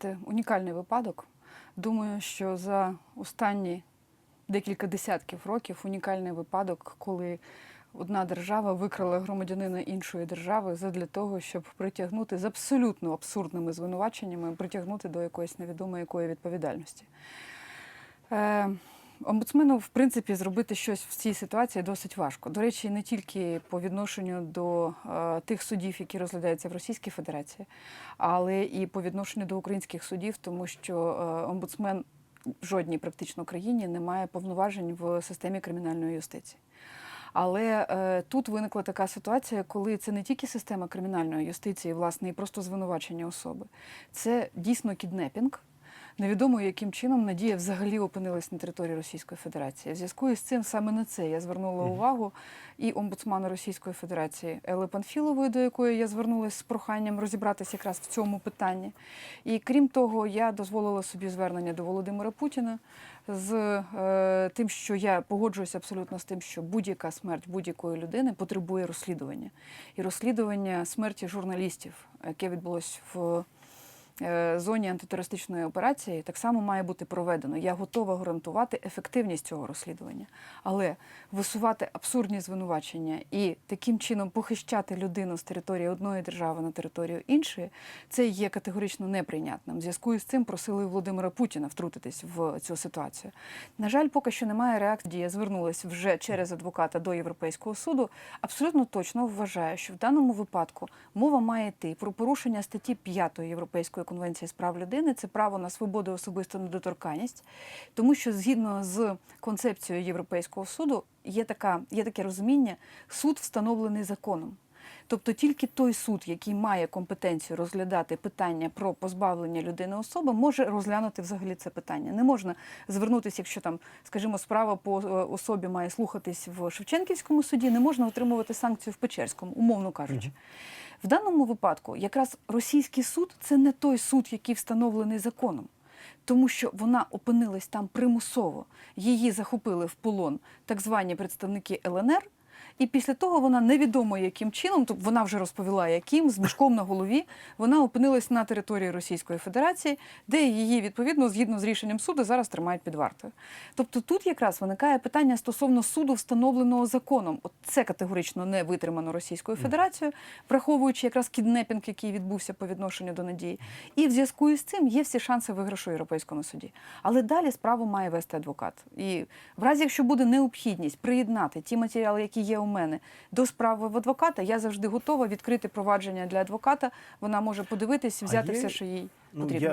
знаєте, унікальний випадок. Думаю, що за останні декілька десятків років унікальний випадок, коли одна держава викрала громадянина іншої держави задля того, щоб притягнути з абсолютно абсурдними звинуваченнями, притягнути до якоїсь невідомої якої відповідальності. Е, Омбудсмену, в принципі, зробити щось в цій ситуації досить важко. До речі, не тільки по відношенню до е, тих судів, які розглядаються в Російській Федерації, але і по відношенню до українських судів, тому що е, омбудсмен в жодній практично країні не має повноважень в системі кримінальної юстиції. Але е, тут виникла така ситуація, коли це не тільки система кримінальної юстиції, власне, і просто звинувачення особи, це дійсно кіднепінг. Невідомо, яким чином Надія взагалі опинилась на території Російської Федерації. В зв'язку із цим саме на це я звернула увагу і омбудсмана Російської Федерації Ели Панфілової, до якої я звернулася з проханням розібратися якраз в цьому питанні. І крім того, я дозволила собі звернення до Володимира Путіна з е, тим, що я погоджуюся абсолютно з тим, що будь-яка смерть будь-якої людини потребує розслідування. І розслідування смерті журналістів, яке відбулось в зоні антитерористичної операції так само має бути проведено. Я готова гарантувати ефективність цього розслідування, але висувати абсурдні звинувачення і таким чином похищати людину з території одної держави на територію іншої, це є категорично неприйнятним. В зв'язку з цим просили Володимира Путіна втрутитись в цю ситуацію. На жаль, поки що немає реакції. Я звернулася вже через адвоката до Європейського суду. Абсолютно точно вважаю, що в даному випадку мова має йти про порушення статті 5 Європейської конвенції з прав людини. Це право на свободу особисту недоторканність, тому що згідно з концепцією Європейського суду є така, є таке розуміння, суд встановлений законом. Тобто тільки той суд, який має компетенцію розглядати питання про позбавлення людини особи, може розглянути взагалі це питання. Не можна звернутися, якщо там, скажімо, справа по е, особі має слухатись в Шевченківському суді, не можна отримувати санкцію в Печерському, умовно кажучи. В даному випадку якраз російський суд це не той суд, який встановлений законом. Тому що вона опинилась там примусово, її захопили в полон так звані представники ЛНР, і після того вона невідомо яким чином, тобто вона вже розповіла, яким з мішком на голові вона опинилась на території Російської Федерації, де її відповідно згідно з рішенням суду зараз тримають під вартою. Тобто тут якраз виникає питання стосовно суду, встановленого законом. От це категорично не витримано Російською Федерацією, враховуючи якраз кіднепінг, який відбувся по відношенню до надії. І в зв'язку із цим є всі шанси виграшу Європейському суді. Але далі справу має вести адвокат. І в разі, якщо буде необхідність приєднати ті матеріали, які є у мене, до справи в адвоката, я завжди готова відкрити провадження для адвоката. Вона може подивитись, взяти є- все, що їй Ну, потрібно. я,